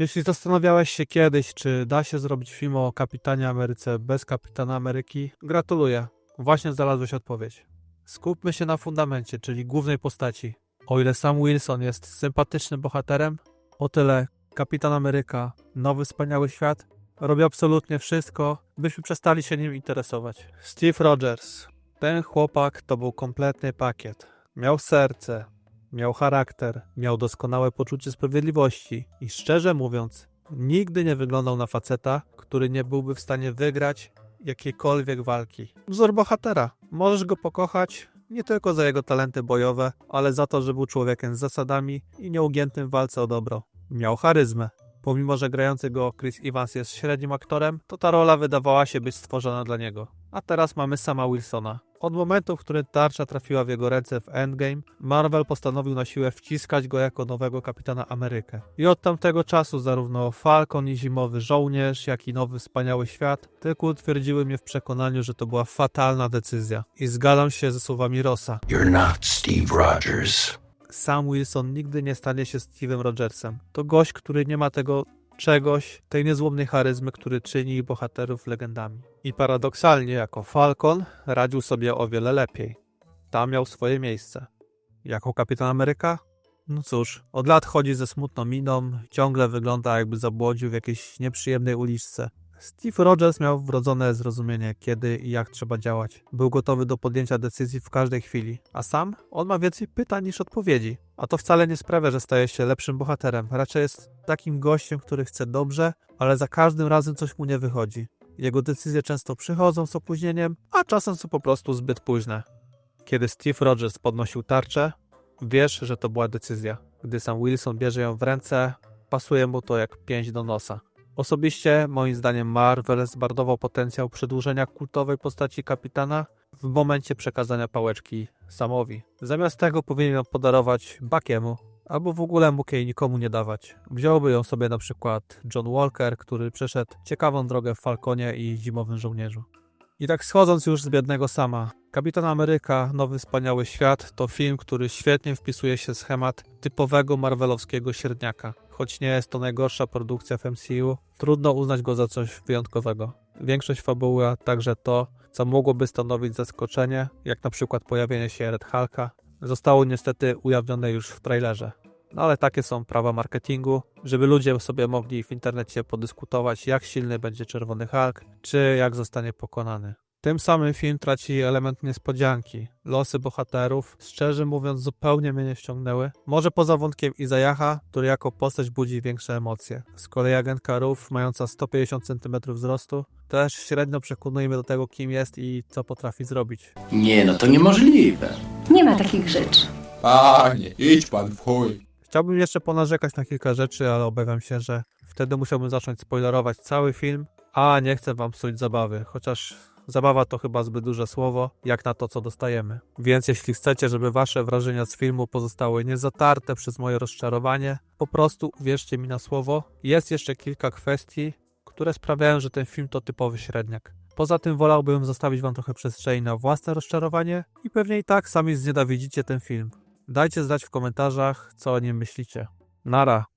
Jeśli zastanawiałeś się kiedyś, czy da się zrobić film o Kapitanie Ameryce bez Kapitana Ameryki, gratuluję. Właśnie znalazłeś odpowiedź. Skupmy się na fundamencie, czyli głównej postaci. O ile sam Wilson jest sympatycznym bohaterem, o tyle Kapitan Ameryka, nowy wspaniały świat, robi absolutnie wszystko, byśmy przestali się nim interesować. Steve Rogers. Ten chłopak to był kompletny pakiet. Miał serce, miał charakter, miał doskonałe poczucie sprawiedliwości i szczerze mówiąc, nigdy nie wyglądał na faceta, który nie byłby w stanie wygrać jakiejkolwiek walki. Wzór bohatera. Możesz go pokochać nie tylko za jego talenty bojowe, ale za to, że był człowiekiem z zasadami i nieugiętym w walce o dobro. Miał charyzmę. Pomimo, że grający go Chris Evans jest średnim aktorem, to ta rola wydawała się być stworzona dla niego. A teraz mamy sama Wilsona. Od momentu, w którym tarcza trafiła w jego ręce w Endgame, Marvel postanowił na siłę wciskać go jako nowego kapitana Amerykę. I od tamtego czasu zarówno Falcon i Zimowy Żołnierz, jak i Nowy Wspaniały Świat tylko utwierdziły mnie w przekonaniu, że to była fatalna decyzja. I zgadzam się ze słowami Rossa. You're not Steve Rogers. Sam Wilson nigdy nie stanie się Steve'em Rogersem. To gość, który nie ma tego czegoś, tej niezłomnej charyzmy, który czyni ich bohaterów legendami. I paradoksalnie, jako Falcon radził sobie o wiele lepiej. Tam miał swoje miejsce. Jako Kapitan Ameryka? No cóż, od lat chodzi ze smutną miną, ciągle wygląda jakby zabłodził w jakiejś nieprzyjemnej uliczce. Steve Rogers miał wrodzone zrozumienie, kiedy i jak trzeba działać. Był gotowy do podjęcia decyzji w każdej chwili. A sam? On ma więcej pytań niż odpowiedzi. A to wcale nie sprawia, że staje się lepszym bohaterem. Raczej jest takim gościem, który chce dobrze, ale za każdym razem coś mu nie wychodzi. Jego decyzje często przychodzą z opóźnieniem, a czasem są po prostu zbyt późne. Kiedy Steve Rogers podnosił tarczę, wiesz, że to była decyzja. Gdy sam Wilson bierze ją w ręce, pasuje mu to jak pięść do nosa. Osobiście, moim zdaniem, Marvel zmarnował potencjał przedłużenia kultowej postaci kapitana w momencie przekazania pałeczki Samowi. Zamiast tego powinien ją podarować Buckiemu, albo w ogóle mógł jej nikomu nie dawać. Wziąłby ją sobie na przykład John Walker, który przeszedł ciekawą drogę w Falconie i Zimowym Żołnierzu. I tak schodząc już z biednego sama, Kapitan Ameryka, Nowy Wspaniały Świat to film, który świetnie wpisuje się w schemat typowego marvelowskiego średniaka. Choć nie jest to najgorsza produkcja w MCU, trudno uznać go za coś wyjątkowego. Większość fabuły, a także to, co mogłoby stanowić zaskoczenie, jak na przykład pojawienie się Red Hulka, zostało niestety ujawnione już w trailerze. No ale takie są prawa marketingu, żeby ludzie sobie mogli w internecie podyskutować, jak silny będzie Czerwony Hulk, czy jak zostanie pokonany. Tym samym film traci element niespodzianki. Losy bohaterów, szczerze mówiąc, zupełnie mnie nie wciągnęły. Może poza wątkiem Izajacha, który jako postać budzi większe emocje. Z kolei agentka Ruf, mająca 150 cm wzrostu, też średnio przekonuje mnie do tego, kim jest i co potrafi zrobić. Nie, no to niemożliwe. Nie ma takich rzeczy. Panie, idź pan w chuj. Chciałbym jeszcze ponarzekać na kilka rzeczy, ale obawiam się, że wtedy musiałbym zacząć spoilerować cały film, a nie chcę wam psuć zabawy, chociaż zabawa to chyba zbyt duże słowo, jak na to, co dostajemy. Więc jeśli chcecie, żeby wasze wrażenia z filmu pozostały niezatarte przez moje rozczarowanie, po prostu uwierzcie mi na słowo. Jest jeszcze kilka kwestii, które sprawiają, że ten film to typowy średniak. Poza tym wolałbym zostawić wam trochę przestrzeni na własne rozczarowanie i pewnie i tak sami znienawidzicie ten film. Dajcie znać w komentarzach, co o nim myślicie. Nara.